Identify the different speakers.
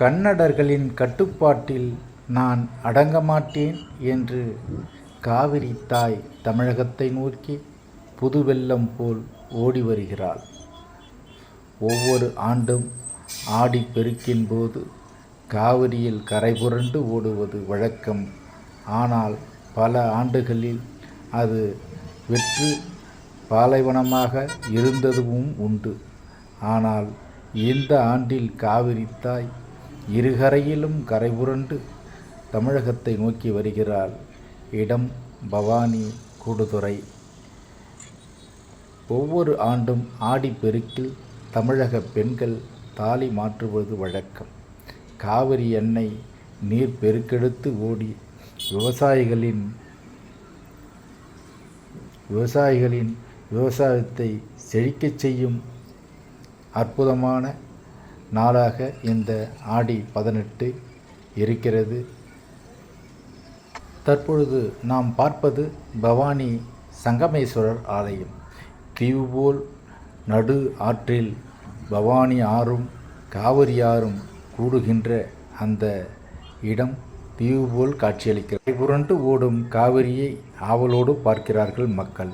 Speaker 1: கன்னடர்களின் கட்டுப்பாட்டில் நான் அடங்க மாட்டேன் என்று காவிரி தாய் தமிழகத்தை நோக்கி புதுவெள்ளம் போல் ஓடி வருகிறாள். ஒவ்வொரு ஆண்டும் ஆடிப்பெருக்கின் போது காவிரியில் கரை புரண்டு ஓடுவது வழக்கம். ஆனால் பல ஆண்டுகளில் அது வெற்று பாலைவனமாக இருந்ததும் உண்டு. ஆனால் இந்த ஆண்டில் காவிரி தாய் இருகரையிலும் கரை புரண்டு தமிழகத்தை நோக்கி வருகிறாள் இடம் பவானி கூடுதுறை. ஒவ்வொரு ஆண்டும் ஆடிப்பெருக்கில் தமிழக பெண்கள் தாலி மாற்றுவது வழக்கம். காவிரி எண்ணெய் நீர் பெருக்கெடுத்து ஓடி விவசாயிகளின் விவசாயிகளின் விவசாயத்தை செழிக்கச் செய்யும் அற்புதமான நாளாக இந்த ஆடி பதினெட்டு இருக்கிறது. தற்பொழுது நாம் பார்ப்பது பவானி சங்கமேஸ்வரர் ஆலயம். தீவு போல் நடு ஆற்றில் பவானி ஆறும் காவிரி ஆறும் கூடுகின்ற அந்த இடம் தீவு போல் காட்சியளிக்கிறது. புரண்டு ஓடும் காவிரியை ஆவலோடு பார்க்கிறார்கள் மக்கள்.